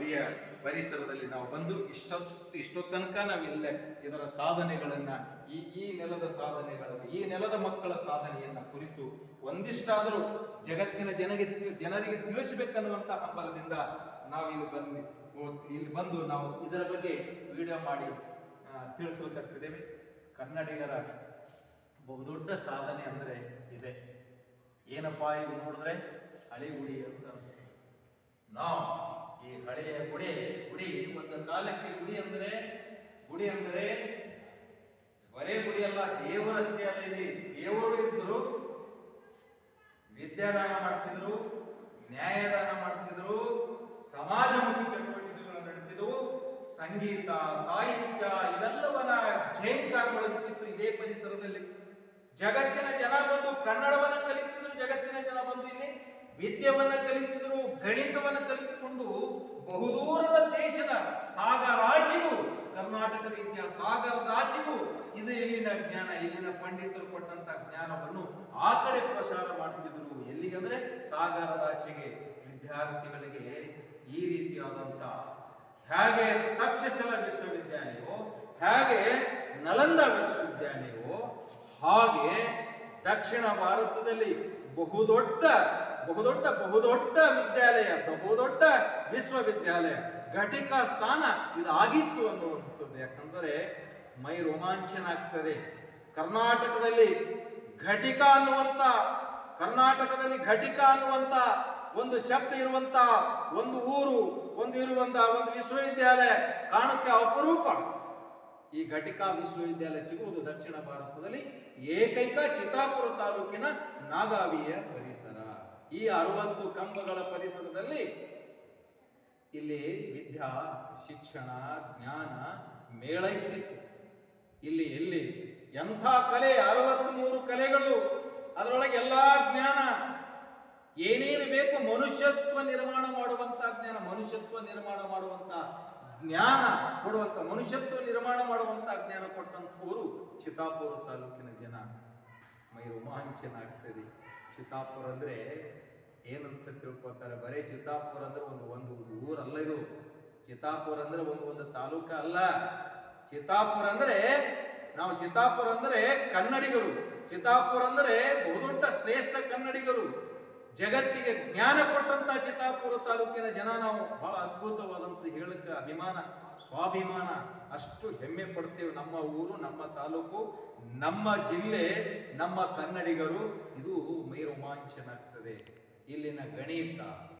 ಗುಡಿಯ ಪರಿಸರದಲ್ಲಿ ನಾವು ಬಂದು ಇಷ್ಟೊತ್ತು ಇಷ್ಟೋ ತನಕ ನಾವೆಲ್ಲ ಇದರ ಸಾಧನೆಗಳನ್ನು, ಈ ಈ ನೆಲದ ಸಾಧನೆಗಳನ್ನು, ಈ ನೆಲದ ಮಕ್ಕಳ ಸಾಧನೆಯನ್ನ ಕುರಿತು ಒಂದಿಷ್ಟಾದರೂ ಜಗತ್ತಿನ ಜನಗೆ ಜನರಿಗೆ ತಿಳಿಸಬೇಕನ್ನುವಂತ ಹಂಬಲದಿಂದ ನಾವು ಇಲ್ಲಿ ಬಂದು ಇಲ್ಲಿ ಬಂದು ನಾವು ಇದರ ಬಗ್ಗೆ ವಿಡಿಯೋ ಮಾಡಿ ತಿಳಿಸಬೇಕಾಗ್ತಿದ್ದೇವೆ ಕನ್ನಡಿಗರ ಬಹುದೊಡ್ಡ ಸಾಧನೆ ಅಂದ್ರೆ ಇದೆ. ಏನಪ್ಪಾ ಇದು ನೋಡಿದ್ರೆ ಹಳೆ ಗುಡಿ ಅಂತ ಅನಿಸ್ತದೆ ನಾವು ಈ ಹಳೆಯ ಗುಡಿ ಗುಡಿ, ಒಂದು ಕಾಲಕ್ಕೆ ಗುಡಿ ಅಂದ್ರೆ ಗುಡಿ ಅಂದ್ರೆ ಬರೇ ಗುಡಿ ಅಲ್ಲ ದೇವರಷ್ಟೇ ಅಲ್ಲ ಇಲ್ಲಿ. ದೇವರು ಇದ್ದರು, ವಿದ್ಯಾದಾನ ಮಾಡ್ತಿದ್ರು, ನ್ಯಾಯದಾನ ಮಾಡ್ತಿದ್ರು, ಸಮಾಜಮುಖಿ ಚಟುವಟಿಕೆಗಳು ನಡೀತಿದ್ವು, ಸಂಗೀತ, ಸಾಹಿತ್ಯ, ಇವೆಲ್ಲವನ್ನ ಜೈಂಕಾರಗೊಳಿಸುತ್ತಿತ್ತು ಇದೇ ಪರಿಸರದಲ್ಲಿ. ಜಗತ್ತಿನ ಜನ ಬಂದು ಕನ್ನಡವನ್ನು ಕಲಿತಿದ್ರು, ಜಗತ್ತಿನ ವಿದ್ಯವನ್ನ ಕಲಿತಿದ್ರು, ಗಣಿತವನ್ನು ಕಲಿತುಕೊಂಡು ಬಹುದೂರದ ದೇಶದ ಸಾಗರಾಚಿಗೂ, ಕರ್ನಾಟಕದ ಇತಿಹಾಸ ಸಾಗರದಾಚೆಗೂ, ಇದು ಇಲ್ಲಿನ ಜ್ಞಾನ? ಇಲ್ಲಿನ ಪಂಡಿತರು ಕೊಟ್ಟಂತ ಜ್ಞಾನವನ್ನು ಆ ಕಡೆ ಪ್ರಸಾರ ಮಾಡುತ್ತಿದ್ದರು ಎಲ್ಲಿಗಂದ್ರೆ? ಸಾಗರದಾಚೆಗೆ. ವಿದ್ಯಾರ್ಥಿಗಳಿಗೆ ಈ ರೀತಿಯಾದಂತ ಹೇಗೆ ತಕ್ಷಶಿಲ ವಿಶ್ವವಿದ್ಯಾಲಯವೋ ಹೇಗೆ ನಲಂದ ವಿಶ್ವವಿದ್ಯಾಲಯವೋ ಹಾಗೆ ದಕ್ಷಿಣ ಭಾರತದಲ್ಲಿ ಬಹುದೊಡ್ಡ ಬಹುದೊಡ್ಡ ಬಹುದೊಡ್ಡ ವಿದ್ಯಾಲಯ, ಬಹುದೊಡ್ಡ ವಿಶ್ವವಿದ್ಯಾಲಯ, ಘಟಿಕ ಸ್ಥಾನ ಇದಾಗಿತ್ತು ಅನ್ನುವಂಥದ್ದು. ಯಾಕಂದರೆ ಮೈ ರೋಮಾಂಚನ ಆಗ್ತದೆ ಕರ್ನಾಟಕದಲ್ಲಿ ಘಟಿಕ ಅನ್ನುವಂತ ಕರ್ನಾಟಕದಲ್ಲಿ ಘಟಿಕ ಅನ್ನುವಂತ ಒಂದು ಶಬ್ದ ಇರುವಂತ ಒಂದು ಊರು, ಒಂದು ಇರುವಂತ ಒಂದು ವಿಶ್ವವಿದ್ಯಾಲಯ ಕಾಣಕ್ಕೆ ಅಪರೂಪ. ಈ ಘಟಿಕ ವಿಶ್ವವಿದ್ಯಾಲಯ ಸಿಗುವುದು ದಕ್ಷಿಣ ಭಾರತದಲ್ಲಿ ಏಕೈಕ ಚಿತ್ತಾಪುರ ತಾಲೂಕಿನ ನಾಗಾವಿಯ ಪರಿಸರ. ಈ ಅರವತ್ತು ಕಂಬಗಳ ಪರಿಸರದಲ್ಲಿ ಇಲ್ಲಿ ವಿದ್ಯಾ, ಶಿಕ್ಷಣ, ಜ್ಞಾನ ಮೇಳೈಸ್ತಿತ್ತು ಇಲ್ಲಿ ಎಲ್ಲಿ ಎಂಥ ಕಲೆ, ಅರವತ್ಮೂರು ಕಲೆಗಳು, ಅದರೊಳಗೆ ಎಲ್ಲಾ ಜ್ಞಾನ. ಏನೇನು ಬೇಕು? ಮನುಷ್ಯತ್ವ ನಿರ್ಮಾಣ ಮಾಡುವಂತ ಜ್ಞಾನ, ಮನುಷ್ಯತ್ವ ನಿರ್ಮಾಣ ಮಾಡುವಂತ ಜ್ಞಾನ ಕೊಡುವಂತ ಮನುಷ್ಯತ್ವ ನಿರ್ಮಾಣ ಮಾಡುವಂತ ಜ್ಞಾನ ಕೊಟ್ಟಂತವರು ಚಿತ್ತಾಪುರ ತಾಲೂಕಿನ ಜನ. ಮೈ ರೋಮಾಂಚನ ಆಗ್ತದೆ ಚಿತ್ತಾಪುರ ಅಂದ್ರೆ ಏನಂತ ತಿಳ್ಕೊತಾರೆ ಬರೇ ಚಿತ್ತಾಪುರ ಅಂದ್ರೆ ಒಂದು ಒಂದು ಊರಲ್ಲ ಇದು. ಚಿತ್ತಾಪುರ ಅಂದ್ರೆ ಒಂದು ಒಂದು ತಾಲೂಕ ಅಲ್ಲ. ಚಿತ್ತಾಪುರ ಅಂದ್ರೆ ನಾವು ಚಿತ್ತಾಪುರ ಅಂದ್ರೆ ಕನ್ನಡಿಗರು. ಚಿತ್ತಾಪುರ ಅಂದ್ರೆ ಬಹುದೊಡ್ಡ ಶ್ರೇಷ್ಠ ಕನ್ನಡಿಗರು. ಜಗತ್ತಿಗೆ ಜ್ಞಾನ ಕೊಟ್ಟಂತ ಚಿತ್ತಾಪುರ ತಾಲೂಕಿನ ಜನ ನಾವು ಬಹಳ ಅದ್ಭುತವಾದಂತ ಹೇಳಕ್ಕೆ ಅಭಿಮಾನ, ಸ್ವಾಭಿಮಾನ ಅಷ್ಟು ಹೆಮ್ಮೆ ಪಡ್ತೇವೆ. ನಮ್ಮ ಊರು, ನಮ್ಮ ತಾಲೂಕು, ನಮ್ಮ ಜಿಲ್ಲೆ, ನಮ್ಮ ಕನ್ನಡಿಗರು. ಇದು ಮೈ ರೋಮಾಂಚನ ಆಗ್ತದೆ. ಇಲ್ಲಿನ ಗಣಿತ.